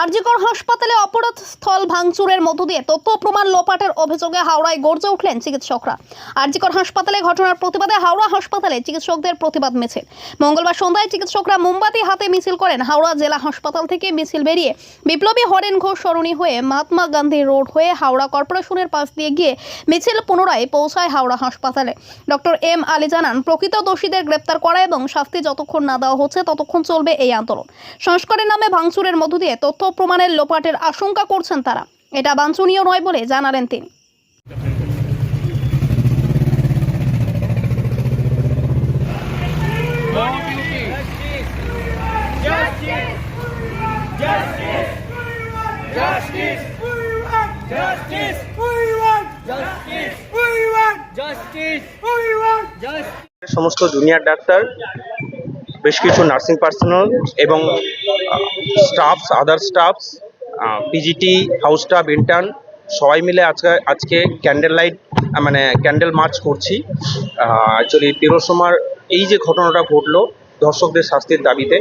আরজিকর হাসপাতালে অপরাধ স্থল ভাঙচুরের মধ্য দিয়ে তথ্য প্রমাণ লোপাটের অভিযোগে হাওড়ায় গর্জে উঠলেন চিকিৎসকরা। আরজিকর হাসপাতালে ঘটনার প্রতিবাদে হাওড়া হাসপাতালে চিকিৎসকদের প্রতিবাদ মিছিল। মঙ্গলবার সন্ধ্যায় চিকিৎসকরা মোমবাতি হাতে মিছিল করেন। হাওড়া জেলা হাসপাতাল থেকে মিছিল বেরিয়ে বিপ্লবী হরেন ঘোষ সরণি হয়ে মহাত্মা গান্ধী রোড হয়ে হাওড়া কর্পোরেশনের পাশ দিয়ে গিয়ে মিছিল পুনরায় পৌঁছায় হাওড়া হাসপাতালে। ডক্টর এম আলী জানান, প্রকৃত দোষীদের গ্রেপ্তার করা এবং শাস্তি যতক্ষণ না দেওয়া হচ্ছে ততক্ষণ চলবে এই আন্দোলন। সংস্কারের নামে ভাঙচুরের মধ্য দিয়ে তথ্য তথ্য প্রমাণের লোপাটের আশঙ্কা করছেন তারা। এটা বাঞ্ছনীয় নয় বলে জানালেন তিনি। সমস্ত জুনিয়র ডাক্তার বেশ কিছু নার্সিং পার্সোনাল এবং staffs, other staffs PGT house staff intern সবাই মিলে আজকে আজকে ক্যান্ডেল লাইট মানে ক্যান্ডেল মার্চ করছি। অ্যাকচুয়ালি তিরোসমার এই যে ঘটনাটা ঘটলো দর্শকদের শাস্তির দাবিতে,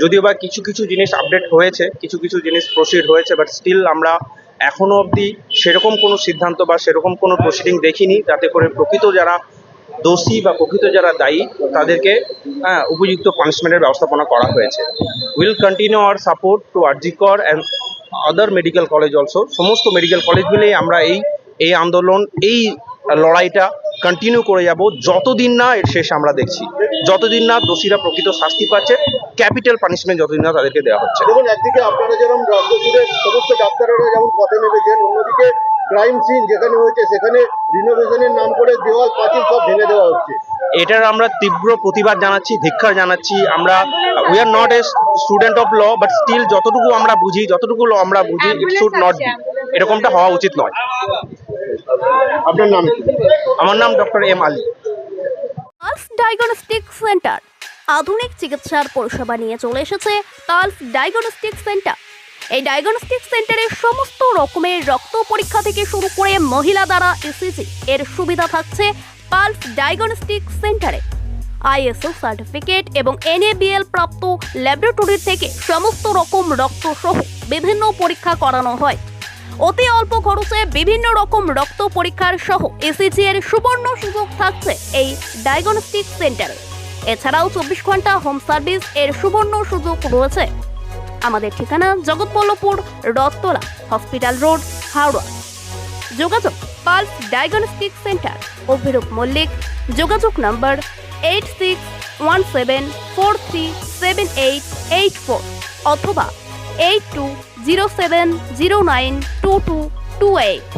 যদিও বা কিছু কিছু জিনিস আপডেট হয়েছে, কিছু কিছু জিনিস প্রসিড হয়েছে বাট স্টিল আমরা এখনও অবধি সেরকম কোনো সিদ্ধান্ত বা সেরকম কোনো প্রসিডিং দেখিনি। যাতে করে প্রকৃত যারা দোষী বা প্রকৃত যারা দায়ী তাদেরকে হ্যাঁ, উপযুক্ত পানিশমেন্টের ব্যবস্থাপনা করা হয়েছে। Will continue our support to RG Kar and other medical college also সমস্ত মেডিকেল কলেজ আমরা এই এই আন্দোলন এই লড়াইটা কন্টিনিউ করে যাব। যতদিন না এর শেষ আমরা দেখছি। যতদিন না দোষীরা প্রকৃত শাস্তি পাচ্ছে ক্যাপিটাল পানিশমেন্ট যতদিন না তাদেরকে দেওয়া হচ্ছে। দেখুন একদিকে আপনারা যেরকম রাজ্য জুড়ে সমস্ত যেমন পথে নেমেছেন অন্যদিকে ক্রাইম সিন যেখানে হয়েছে সেখানে রিনোভেশনের নাম করে দেওয়াল পাঁচিল সব ভেঙে দেওয়া হচ্ছে। এটার আমরা তীব্র প্রতিবাদ জানাচ্ছি ধিক্ষার জানাচ্ছি। আমরা we are not a student of law but still যতটুকু আমরা বুঝি যতটুকু ল আমরা বুঝি ইট শুড নট বি এরকমটা হওয়া উচিত নয়। আপনার নাম আমার নাম doctor M Ali. Pulse diagnostic centre. আধুনিক চিকিৎসার পরিষেবা নিয়ে চলে এসেছে পালস ডায়াগনস্টিক সেন্টার। এই ডায়াগনস্টিক সেন্টারে সমস্ত রকমের রক্ত পরীক্ষা থেকে শুরু করে মহিলা দ্বারা ইসিজি এর সুবিধা থাকছে পালস ডায়াগনস্টিক সেন্টারে আইএসও সার্টিফিকেট এবং এনএবিএল প্রাপ্ত ল্যাবরেটরি থেকে সমস্ত রকম রক্ত সহ বিভিন্ন পরীক্ষা করানো হয়। অতি অল্প খরচে বিভিন্ন রকম রক্ত পরীক্ষার সহ এসিজি এর সুবর্ণ সুযোগ থাকছে এই ডায়াগনস্টিক সেন্টারে এছাড়াও চব্বিশ ঘণ্টা হোম সার্ভিস এর সুবর্ণ সুযোগ রয়েছে। আমাদের ঠিকানা জগৎবল্লভপুর রথতলা হসপিটাল রোড, হাওড়া। যোগাযোগ Pulse diagnostic centre. Abhirup Mallick. যোগাযোগ নম্বর eight six one seven four three seven eight eight four অথবা eight two zero seven zero nine two two two eight